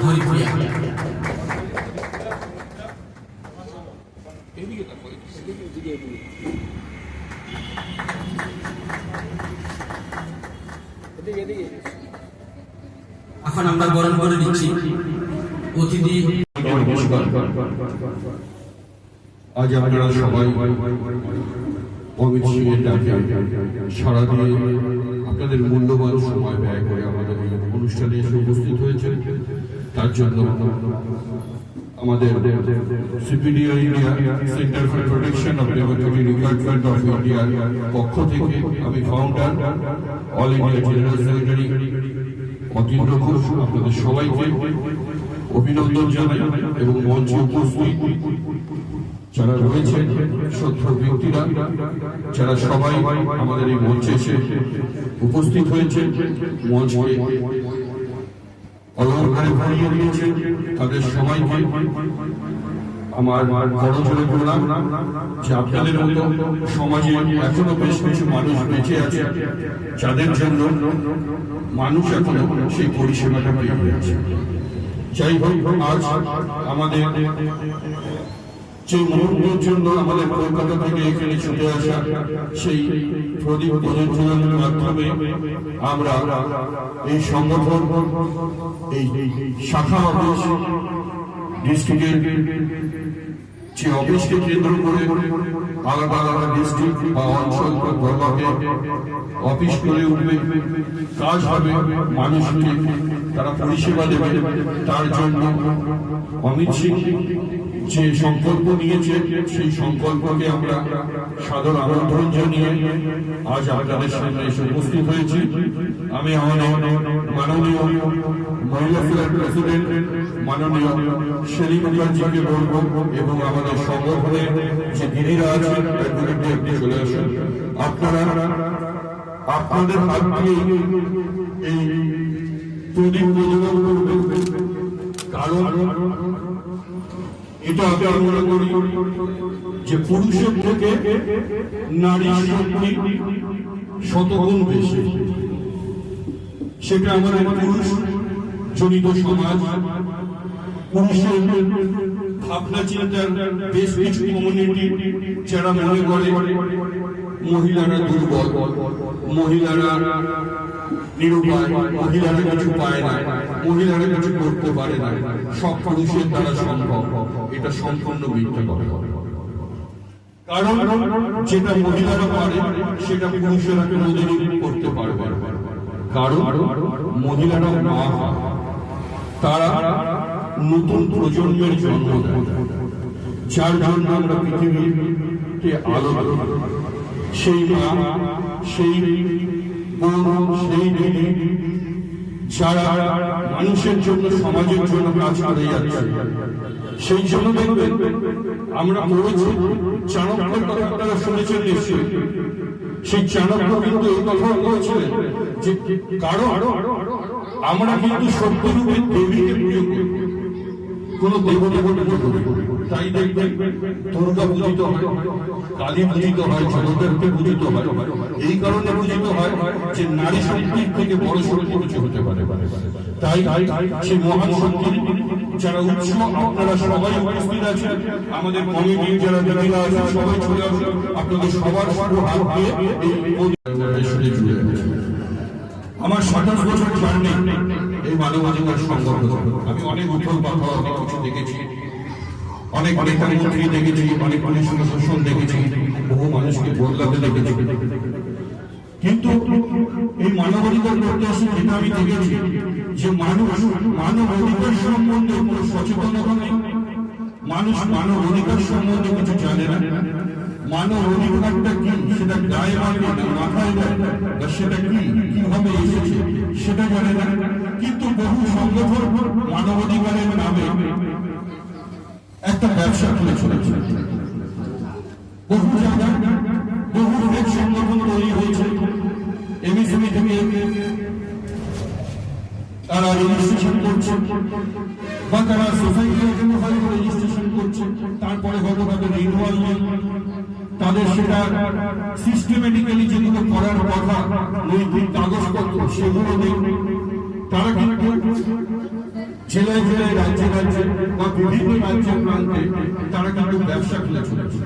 হরিপ্রিয়া এখন আমরা বরণ করে নিচ্ছি অতিথি। আজ আপনারা সবাই অমিত সারা দিয়ে আপনাদের মূল্যবান সময় ব্যয় করে আমাদের এই অনুষ্ঠানে এসে উপস্থিত হয়েছে তার জন্য আমাদের CPDI India centre for protection of democratic republic of ইন্ডিয়ার পক্ষ থেকে আমি founder all India general secretary Atindra Ghosh আপনাদের সবাইকে অভিনন্দন জানাই এবং মঞ্চে উপস্থিত যারা রয়েছে শ্রদ্ধা ব্যক্তিরা, যারা সবাই আমাদের এই মঞ্চে এসে উপস্থিত হয়েছে, মঞ্চকে অলঙ্কারে ভরিয়ে দিয়েছে, তাদের সবাইকে আমার করজোরে প্রণাম, যে আপনাদের মতো সমাজে এখনও বেশ কিছু মানুষ বেঁচে আছে, যাদের জন্য মানুষ এখনও সেই পরিষেবাটা পেয়ে রয়েছে যাই হোক, আজ আমাদের যে মুহূর্তের জন্য আমাদের কলকাতা থেকে এখানে ছুটে আসা সেই প্রদীপ মাধ্যমে আমরা এই সংগঠন, এই শাখা অফিস, ডিস্ট্রিক্টের যে অফিসকে কেন্দ্র করে আলাদা আলাদা ডিস্ট্রিক্ট বা অঞ্চল বা ব্লকে অফিস করে উঠবে, কাজ হবে মানুষকে, তারা পরিষেবা দেবে, তার জন্য অমিত সিং যে সংকল্প নিয়েছে, সেই সংকল্পকে আমরা সাদর আমন্ত্রণ জানিয়ে আজ আপনাদের সামনে এসে উপস্থিত হয়েছি। আমি মাননীয় মহিলা প্রেসিডেন্ট, মাননীয় সেলিম মুখার্জিকে বলব এবং আমাদের সংগঠনের যে দিদিরা আছেন চলে আসুন। আপনারা, আপনাদের হাত দিয়ে এই কারণ এটা আমি মনে করি যে পুরুষের থেকে নারী শক্তি শতগুণ বেশি। সেটা আমাদের পুরুষ জনিত সমাজ। পুরুষের ভাবনা চিন্তার বেশ কিছু কমিউনিটি যারা মনে করে মহিলারা দুর্বল, মহিলারা মহিলারা কিছু পায় না, মহিলারা কিছু করতে পারে না। সব পুরুষের দ্বারা সম্ভব। এটা সম্পূর্ণ কারণ যেটা মহিলারা পারে, সেটা পুরুষেরা করতে কারণ মহিলারা মা, তারা নতুন প্রজন্মের জন্ম যার জন্য আমরা পৃথিবীতে আলো। সেই মা সেই যারা মানুষের জন্য, সমাজের জন্য কাজ করে সেই জন্য দেখবেন আমরা চাণক্যের কথা আপনারা শুনেছেন নিশ্চয়ই। সেই চাণক্য কিন্তু এই বলেছিলেন যে আমরা কিন্তু সত্যরূপে দেবীকে পুজো করি। কোন দেবদেবতা পুজো করি তাই দেখবেন পূজিত হয়, কালী পূজিত হয় পূজিত হয়। এই কারণে পূজিত হয় যে নারী শক্তির থেকে বড় শক্তি কিছু হতে পারে। তাই সেই মহান যারা আপনারা সবাই উপস্থিত আছেন, আমাদের যারা দিদিরা আছেন, সবাই চলে আসুন। আপনাদের সবার হাত দিয়ে। আমার সাতাশ বছর এই মানবাধিকার সংগঠন। আমি অনেক পাথর অনেক কিছু দেখেছি। অনেক অনেক মন্ত্রী দেখেছি অনেক অনেক শোষণ দেখেছি বহু মানুষকে বদলাতে দেখেছি। কিন্তু এই মানবাধিকার করতে আসে যেটা আমি দেখেছি যে মানুষ মানব অধিকার সম্বন্ধে কোনো সচেতনতা নেই। মানুষ মানব অধিকার সম্বন্ধে কিছু জানে না। মানব অধিকারটা কি সেটা গায়ে মানে না মাথায় দেয় সেটা কি কীভাবে এসেছে সেটা জানে না। কিন্তু বহু সংগঠন মানবাধিকারের নামে একটা ব্যবসা খুলে চলেছে। বহু জায়গায় বহু অনেক সংগঠন তৈরি হয়েছে। এমএসএমই থেকে তারা রেজিস্ট্রেশন করছে। বা তারা সোসাইটি আইডেন্টিফাই করে রেজিস্ট্রেশন করছে। তারপরে হয়তো তাদের রিনুয়াল তাদের সেটা সিস্টেমেটিক্যালি যেগুলো করার কথা নৈতিক কাগজপত্র সেগুলো নেই তারা কিন্তু জেলায় জেলায়, রাজ্যে রাজ্যে বা বিভিন্ন রাজ্যের প্রান্তে তারা কিন্তু ব্যবসা খুলে চলেছে।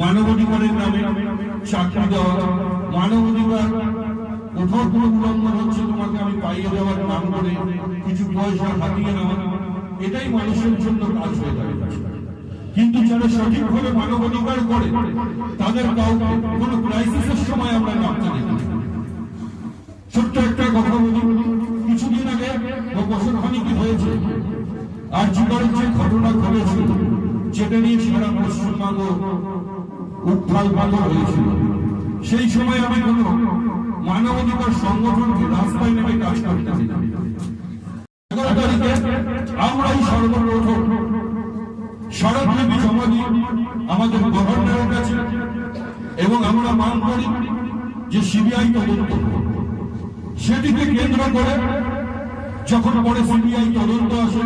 মানবাধিকারের নামে চাকরি দেওয়া, মানবাধিকার কোথাও কোনো উল্লঙ্ঘন হচ্ছে তোমাকে আমি পাইয়ে দেওয়ার নাম করে কিছু পয়সা হাতিয়ে নেওয়া, এটাই মানুষের জন্য কাজ হয়ে দাঁড়িয়েছে। কিন্তু যারা সঠিকভাবে মানবাধিকার করে, তাদের কাউকে কোনো ক্রাইসিসের সময় আমরা নামতে দেখি ছোট্ট একটা কথা বলি বছর খানিক হয়েছে। আর জীবনের যে ঘটনা ঘটেছিল যেটা নিয়ে সারা পশ্চিমবঙ্গ উত্থাল পাথর হয়েছিল। সেই সময় আমি কোন মানবাধিকার সংগঠনকে রাস্তায় নেমে কাজ করতে এগারো তারিখে আমরাই সর্বপ্রথম স্মারকলিপি জমা আমাদের গভর্নরের কাছে এবং আমরা মান করি যে সিবিআই তদন্ত সেটিকে কেন্দ্র করে যখন পরে সিবিআই তদন্ত আসে,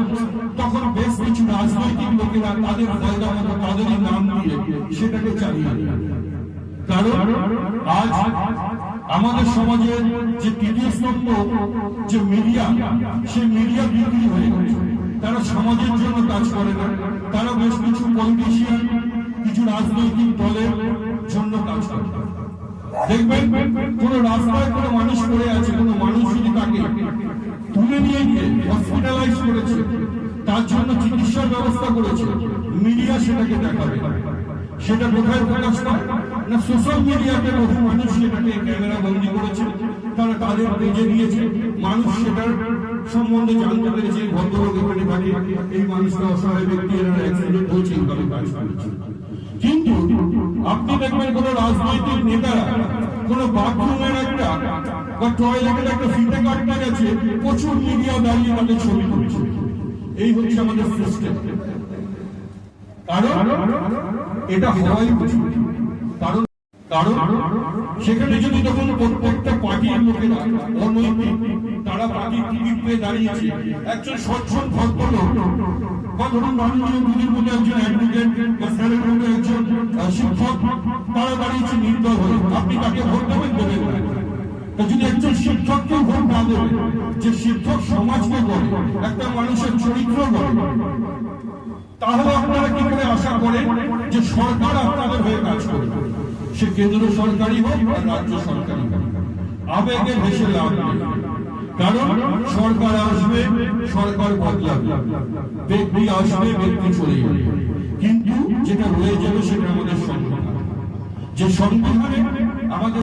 তখন বেশ কিছু রাজনৈতিক লোকেরা তাদের ফায়দা মতো তাদেরই নাম দিয়ে সেটাকে চালিয়ে। কারণ আজ আমাদের সমাজের যে তৃতীয় যে মিডিয়া সেই মিডিয়া বিক্রি হয়ে গেছে। তারা সমাজের জন্য কাজ করে না। তারা বেশ কিছু পলিটিশিয়ান কিছু রাজনৈতিক দলের জন্য কাজ করে দেখবেন, কোন রাস্তায় কোনো মানুষ পড়ে আছে, কোনো মানুষ যদি তাকে তুলে নিয়ে গিয়ে হসপিটালাইজ করেছে। তার জন্য চিকিৎসার ব্যবস্থা করেছে। মিডিয়া সেটাকে দেখাবে। সেটা কোথায় প্রকাশ পায়? না সোশ্যাল মিডিয়াতে বহু মানুষ সেটাকে ক্যামেরা বন্দি করেছে। তারা তাদের পেজে দিয়েছে। মানুষ সেটার সম্বন্ধে জানতে পেরেছে। ভদ্রলোক এখানে থাকে। এই মানুষটা অসহায় ব্যক্তি, এরা অ্যাক্সিডেন্ট হয়েছে এইভাবে কাজ করেছে। কিন্তু আপনি দেখবেন কোন রাজনৈতিক নেতারা কোন বাথরুমের একটা বা টয়লেটের একটা ফিতে কাটতে গেছে, প্রচুর মিডিয়া দাঁড়িয়ে তাদের ছবি তুলছে। এই হচ্ছে আমাদের সিস্টেম কারণ, এটা হওয়াই উচিত। কারণ কারণ, সেখানে যদি তখন প্রত্যেকটা পার্টির লোকেরা, অনৈতিক, তারা পার্টির টিকিট পেয়ে দাঁড়িয়েছে। একজন সচ্ছল ভদ্রলোক, বা ধরুন মাননীয় মোদীর একজন অ্যাডভোকেট যে শিক্ষক সমাজকে একটা মানুষের চরিত্র তাহলে আপনারা কি করে আশা যে সরকার আপনাদের হয়ে কাজ করবে? সে কেন্দ্র হোক আর রাজ্য হোক। আবেগে ভেসে লাভ কারণ সরকার আসবে, সরকার বদলাবে। ব্যক্তি আসবে, ব্যক্তি চলে যাবে। কিন্তু যেটা রয়ে যাবে সেটা আমাদের সংবিধান। যে সংবিধানে আমাদের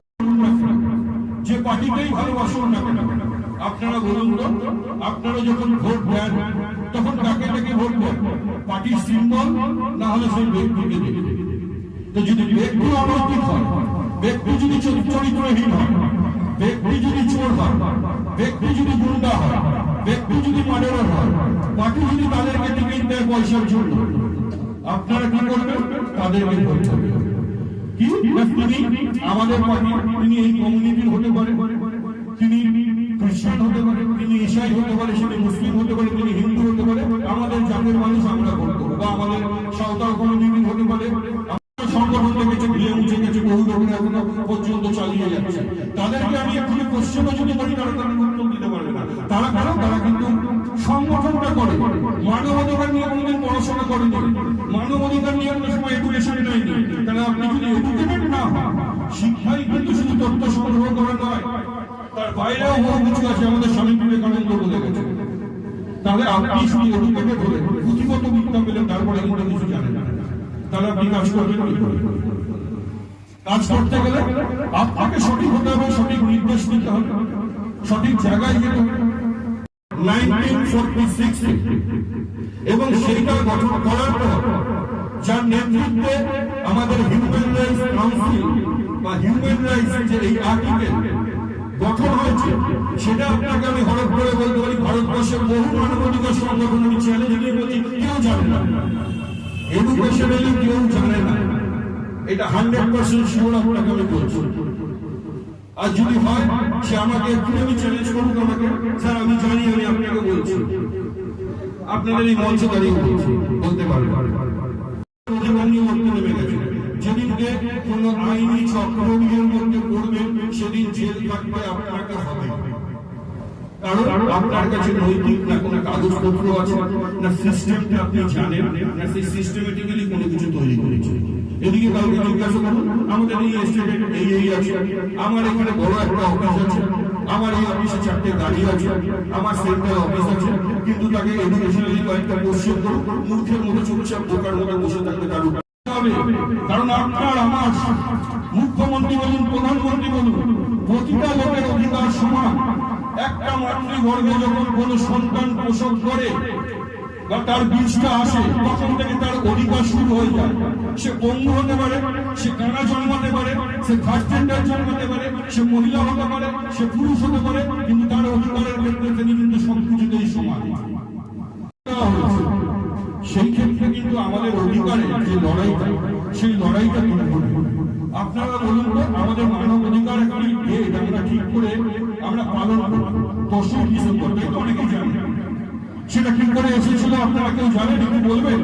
যে পার্টিকেই ভালোবাসুন না কেন আপনারা বলুন তো, আপনারা যখন ভোট দেন, তখন কাকে কাকে ভোট দেন? পার্টির সিম্বল না হলে সেই ব্যক্তিকে তো যদি ব্যক্তি অনৈতিক হয়, ব্যক্তি যদি চরিত্রহীন হয়, ব্যক্তি যদি চোর হয়, ব্যক্তি যদি গুন্ডা হয়, ব্যক্তি যদি মার্ডারার হয়, পার্টি যদি তাদেরকে টিকিট দেয় পয়সার জন্য, আপনারা কি করবেন? তাদেরকে ভোট করবেন কি? তিনি আমাদের পার্টি, তিনি এই কমিউনিটির হতে পারে। তিনি খ্রিস্টান হতে পারে, তিনি ঈশাই হতে পারে, সেটা মুসলিম হতে পারে, তিনি হিন্দু হতে পারে, আমাদের জাতের মানুষ আমরা করব বা আমাদের সাঁওতাল কমিউনিটি হতে পারে। করি তারা তারা কেন তারা কিন্তু করে। নিয়ে পড়াশোনা নিয়ে আপনি কিন্তু শুধু তথ্য সংগ্রহ করা নয় তার কিছু আছে, আমাদের স্বামী বিবেকানন্দ বলে গেছে। তাহলে আপনি শুধু হলে পুঁথিগত পেলেন তারপরে কিন্তু কিছু জানেন তাহলে আপনি কাজ করবেন কাজ করতে গেলে আপনাকে সঠিক হতে হবে, সঠিক নির্দেশ দিতে হবে, সঠিক জায়গায় যেতে হবে। এবং সেইটা গঠন করার পর যার নেতৃত্বে আমাদের হিউম্যান রাইটস কাউন্সিল বা হিউম্যান রাইটস যে এই আর্টিকেল গঠন হয়েছে। সেটা আপনাকে আমি হরফ করে বলতে পারি, ভারতবর্ষের বহু মানবাধিকার সংগঠন আমি চ্যালেঞ্জ দিয়ে বলছি কেউ জানে না। এডুকেশনালি কেউ জানে না। এটা হান্ড্রেড পার্সেন্ট শিওর আপনাকে আমি বলছি। আর যদি হয়, সে আমাকে একটু আমি চ্যালেঞ্জ করুক আমাকে। স্যার, আমি জানি, আমি আপনাকে বলছি। আপনাদের এই মঞ্চে দাঁড়িয়ে বলছি, বলতে পারবেন। যেদিনকে কোন আইনি চক্রীয়ের মধ্যে পড়বে সেদিন জেল কাটবে আপনাকে হবে। আপনার কাছে তৈরি আমার এখানে বড় একটা অফিস আছে, আমার এই অফিসে চারটে গাড়ি আছে, আমার সেন্টার অফিস আছে, কিন্তু তাকে এডুকেশনালি কয়েকটা কোশ্চেন করুন, মূর্খের মতো চুপচাপ দোকান মোকান বসে থাকতে কারণ হবে। কারণ আপনার আমার মুখ্যমন্ত্রী বলুন, প্রধানমন্ত্রী বলুন, প্রতিটা লোকের অধিকার সমান। একটা মাতৃগর্ভে যখন কোন সন্তান প্রসব করে বা তার বীজটা আসে, তখন থেকে তার অধিকার শুরু হয়ে যায়। সে পঙ্গু হতে পারে, সে কানা জন্মাতে পারে, সে থার্ড জন্মাতে পারে, সে মহিলা হতে পারে, সে পুরুষ হতে পারে, কিন্তু তার অধিকারের ক্ষেত্রে তিনি কিন্তু সবকিছুতেই সমান। সেই ক্ষেত্রে কিন্তু আমাদের অধিকারের যে লড়াইটা, সেই লড়াইটা করব। আপনারা বলুন তো, আমাদের মানব অধিকার একটি ডেট আমরা ঠিক করে আমরা পালন করব। দশই ডিসেম্বর তাই তো অনেকেই জানেন। সেটা কি করে এসেছিল, আপনারা কেউ জানেন? একটু বলবেন?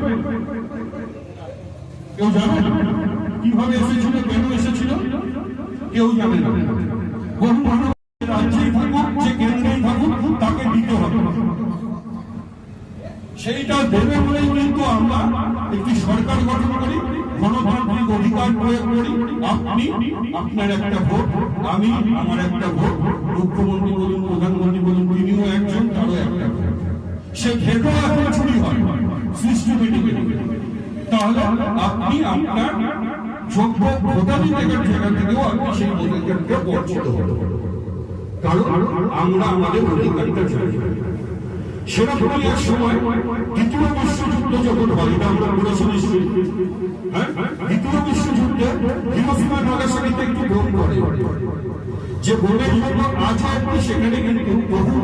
কেউ জানেন? কীভাবে এসেছিল, কেন এসেছিল? কেউ জানে না। বহু সেইটা দেবে বলেই কিন্তু আমরা একটি সরকার গঠন করি, গণতান্ত্রিক অধিকার প্রয়োগ করি। আপনি, আপনার একটা ভোট, আমি, আমার একটা ভোট, মুখ্যমন্ত্রী বলুন, প্রধানমন্ত্রী বলুন, তিনিও একজন, তারও একটা সে ভেটো এখন চুরি হয় সিস্টেমেটিক্যালি তাহলে আপনি আপনার যোগ্য ভোটাধিকারের জায়গা থেকেও আপনি সেই অধিকারকে বঞ্চিত হতে কারণ আমরা আমাদের অধিকারটা চাই। যখন হয় হ্যাঁ? যে বোমের জন্য আজ সেখানে কিন্তু বহু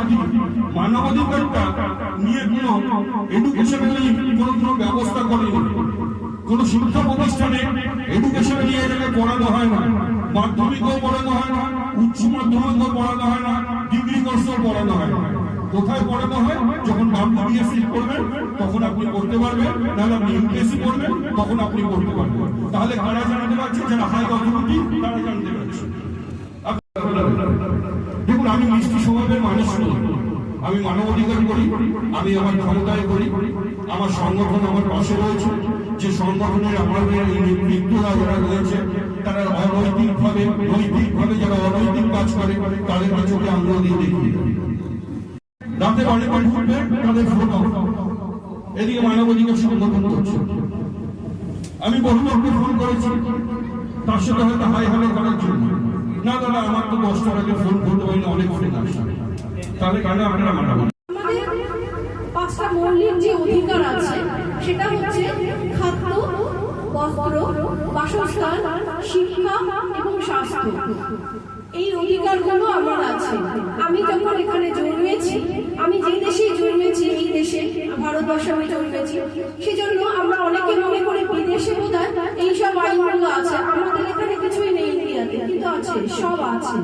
কিন্তু মানবাধিকারটা নিয়ে কোনো এডুকেশনালি কোনো কোনো ব্যবস্থা করেনি। কোন শিক্ষা প্রতিষ্ঠানে এডুকেশন নিয়ে এটাকে পড়ানো হয় না, মাধ্যমিকও পড়ানো হয় না। মাধ্যমিকও পড়ানো হয় না, ডিগ্রি কোর্সও পড়ানো হয়। না কোথায় পড়ানো হয়? যখন বিএসসি করবেন তখন আপনি করতে পারবেন। নাহলে আপনি ইউপিএসসি করবেন তখন আপনি করতে পারবেন। তাহলে কারা জানাতে পারছে? যারা হাই অথরিটি তারা জানতে পারছে। দেখুন, আমি মিষ্টি স্বভাবের আমি মানবাধিকার করি, আমি আমার ক্ষমতায় করি, আমার সংগঠন আমার পাশে রয়েছে। যে সংগঠনের আমাদের নেতৃত্বরা যারা রয়েছে, তারা অনৈতিক ভাবে নৈতিক ভাবে যারা অনৈতিক কাজ করে, তাদের চোখে আঙুল দিয়ে দেখি রাতে অনেকে ঢুকবে, তাদের অফ। এদিকে মানবাধিকার সংগঠন করছে। আমি বহু লোককে ফোন করেছি। তার সাথে হয়তো হাই হ্যালো করার জন্য। না, দাদা, আমার তো দশটার আগে ফোন করতে পারি অনেক ফোন আসে তাহলে কেন আপনারা মানাবেন। পাঁচটা মৌলিক যে অধিকার আছে, সেটা হচ্ছে খাদ্য, বস্ত্র, বাসস্থান, শিক্ষা এবং স্বাস্থ্য। এই অধিকারগুলো আমার আছে। আমি যখন এখানে জন্মেছি, আমি যে দেশে জন্মেছি, এই দেশে ভারতবর্ষে আমি জন্মেছি, সেজন্য আমরা অনেকে মনে করি বিদেশে বোধ হয় এইসব আইনগুলো আছে। আমাদের এখানে কিছুই নেই ইন্ডিয়াতে, কিন্তু আছে, সব আছে।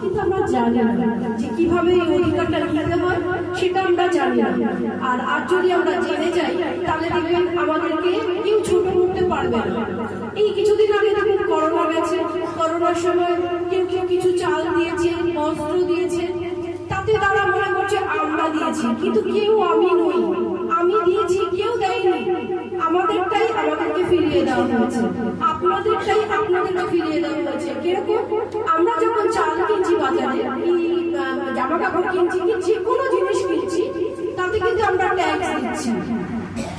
কিন্তু আমরা জানি না যে কীভাবে এই অধিকারটা নিতে হয়, সেটা আমরা জানি না। আর আর যদি আমরা জেনে যাই, তাহলে দেখবেন আমাদেরকে কেউ ছোট করতে পারবে না। এই কিছুদিন আগে করোনা গেছে, করোনার সময় কেউ কেউ কিছু চাল দিয়েছে, বস্ত্র দিয়েছে, তাতে তারা মনে করছে আমরা দিয়েছি, কিন্তু কেউ আমি নই। আমি দিয়েছি, কেউ দেয়নি। আমাদেরটাই আমাদেরকে ফিরিয়ে দেওয়া হয়েছে। আপনাদেরটাই আপনাদেরকে ফিরিয়ে দেওয়া হয়েছে। কীরকম? আমরা যখন চাল কিনছি বাজারে জামা কাপড় কিনছি কি যে কোনো জিনিস কিনছি, তাতে কিন্তু আমরা ট্যাক্স দিচ্ছি।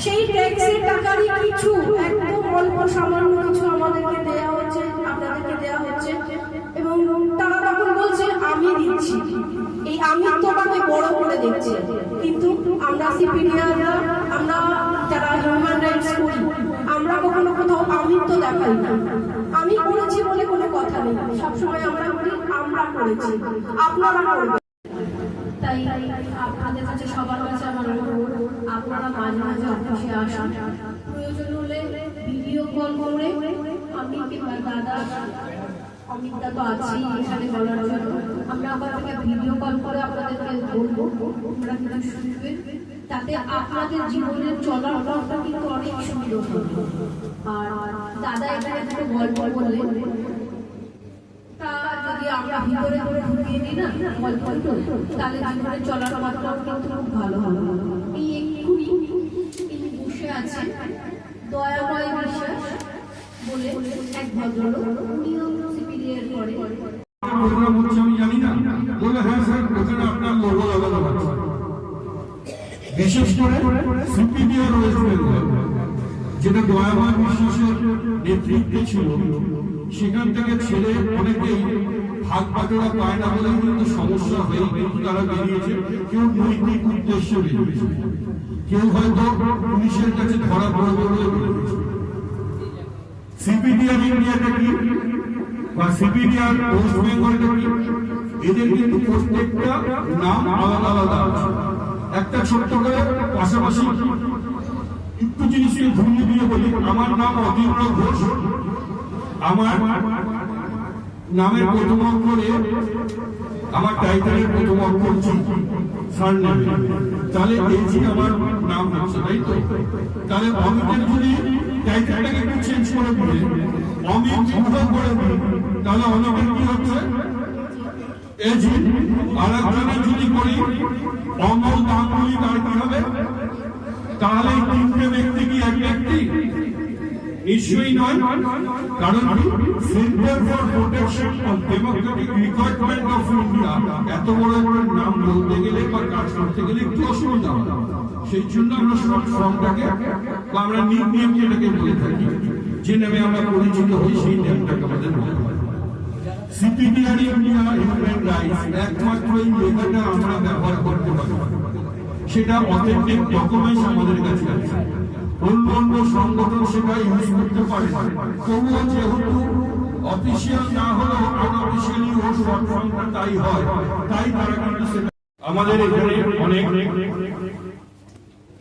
সেই ট্যাক্সের টাকারই কিছু, একদম অল্প সামান্য কিছু আমাদেরকে দেওয়া হচ্ছে, আপনাদেরকে দেওয়া হচ্ছে। এবং তারা তখন বলছে, আমি দিচ্ছি। এই আমি আমিত্বটাকে বড় করে দেখছে কিন্তু আমরা সিপিডিয়াররা আমরা যারা হিউম্যান রাইটস করি, আমরা কখনো কোথাও আমিত্ব দেখাই না। আমি করেছি বলে কোনো কথা নেই। সবসময় আমরা বলি আমরা করেছি। আপনারা করবেন। তাই আপনাদের কাছে সবার কাছে আপনারা মাঝে মাঝে অফিসে আসুন প্রয়োজন হলে ভিডিও কল করে আমি কিংবা দাদা অমিতদা তো আছি এখানে বলার জন্য আমরা থেকে ভিডিও কল করে আপনাদেরকে বলব আপনারা কিছু শুনবেন তাতে আপনাদের জীবনের চলার পথটা কিন্তু অনেক সুন্দর আর দাদা এখানে দুটো গল্প বললেন আমরা ভিতরে ঢুকিয়ে দিই না তাহলে জীবনে চলার পথটাও কিন্তু খুব ভালো হবে ইনি বসে আছেন, দয়াময় বিশ্বাস বলে এক ভদ্রলোক উনিও না বলে হ্যাঁ স্যার ওখানে আপনার লোগো লাগানো বিশেষ করে সিপিডিআর ওয়েস্ট বেঙ্গল যেটা দয়াময় বিশ্বাসের নেতৃত্বে ছিল। সেখান থেকে ছেড়ে অনেকেই ভাগ পায় না বলে কিন্তু সমস্যা হয়ে কিন্তু তারা বেরিয়েছে কেউ নৈতিক উদ্দেশ্যে বেরিয়েছে কেউ হয়তো পুলিশের কাছে ধরা পড়বে বলে সিপিডিআর ইন্ডিয়াটা কি বা সিপিডিআর ওয়েস্ট বেঙ্গলটা কি এদের কিন্তু প্রত্যেকটা নাম আলাদা আলাদা একটা ছোট্ট করে পাশাপাশি একটু জিনিসকে ঘুরিয়ে দিয়ে বলি আমার নাম অতীন্দ্র ঘোষ। আমার নামের প্রথম অক্ষরে আমার টাইটেলের প্রথম অক্ষর তাহলে এই আমার নাম হচ্ছে, তাই তো? তাহলে অমিতের যদি টাইটেলটাকে একটু চেঞ্জ করে দিলে অমিত যুদ্ধ করে দিলে তাহলে অমিতের কি হচ্ছে? এই আর একজনের যদি করি অমল গাঙ্গুলি তার কি হবে? তাহলে তিনটে ব্যক্তি কি এক ব্যক্তি? নিশ্চয়ই নয়, কারণ centre for protection of democratic requirement of India এত বড় বড় নাম বলতে গেলে বা কাজ করতে গেলে একটু অসুবিধা হয়। সেই জন্য আমরা শর্ট ফর্মটাকে, বা আমরা নিক নেম যেটাকে বলে থাকি, যে নামে আমরা পরিচিত হই, সেই নামটাকে আমাদের বলতে হয়। সিপিডিআর ইন্ডিয়া হিউম্যান রাইটস একমাত্র এই লেখাটা আমরা ব্যবহার করতে পারি। সেটা অথেন্টিক ডকুমেন্টস আমাদের কাছে আছে। অন্য অন্য সংগঠন সেটা ইউজ করতে পারে। তবুও যেহেতু অফিসিয়াল না হলেও আনঅফিসিয়ালি ও শর্ট তাই হয়, তাই তারা কিন্তু আমাদের এখানে অনেক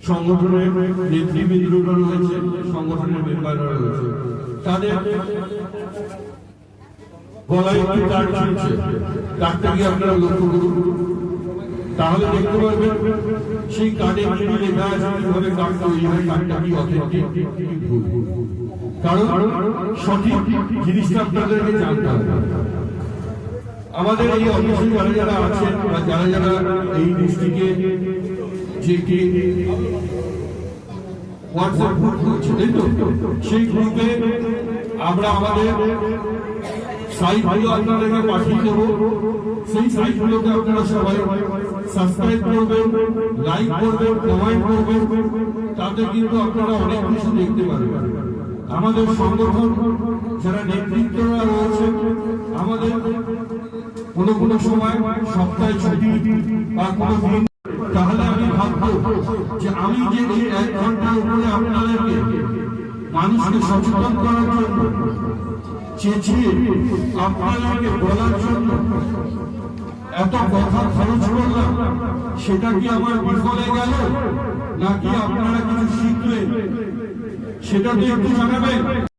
সংগঠনের নেতৃবৃন্দরা রয়েছে, সংগঠনের মেম্বাররা রয়েছে। তাদের গলায় একটি ঝুলছে। কার্ডটা কি আপনারা লক্ষ্য করুন। তাহলে দেখতে পারবেন সেই কার্ডে কি লেখা আছে কীভাবে কার্ড তৈরি কার্ডটা কি অথেন্টিক কারণ সঠিক জিনিসটা আপনাদেরকে জানতে হবে। আমাদের এই অফিসে যারা যারা আছেন বা যারা যারা এই ডিস্ট্রিক্টে যে কি হোয়াটসঅ্যাপ গ্রুপ রয়েছে তাই তো? সেই গ্রুপে আমরা আমাদের সাইটগুলো আপনাদেরকে পাঠিয়ে দেবো। সেই সাইটগুলোকে আপনারা সবাই সাবস্ক্রাইব করবেন লাইক করবেন কমেন্ট করবেন। তাতে কিন্তু আপনারা অনেক কিছু দেখতে পারবেন আমাদের সংগঠন, যারা নেতৃত্বরা রয়েছে, আমাদের কোনো কোনো সময় সপ্তাহে ছুটি বা কোনো দিন, তাহলে আমি ভাববো যে আমি যে এক ঘণ্টার উপরে আপনাদেরকে মানুষকে সচেতন করার জন্য চেঁচিয়ে আপনাদেরকে বলার জন্য এত কথা খরচ করলাম সেটা কি আমার বিফলে গেল, নাকি আপনারা কিছু শিখলেন? সেটা তো একটু জানাবেন?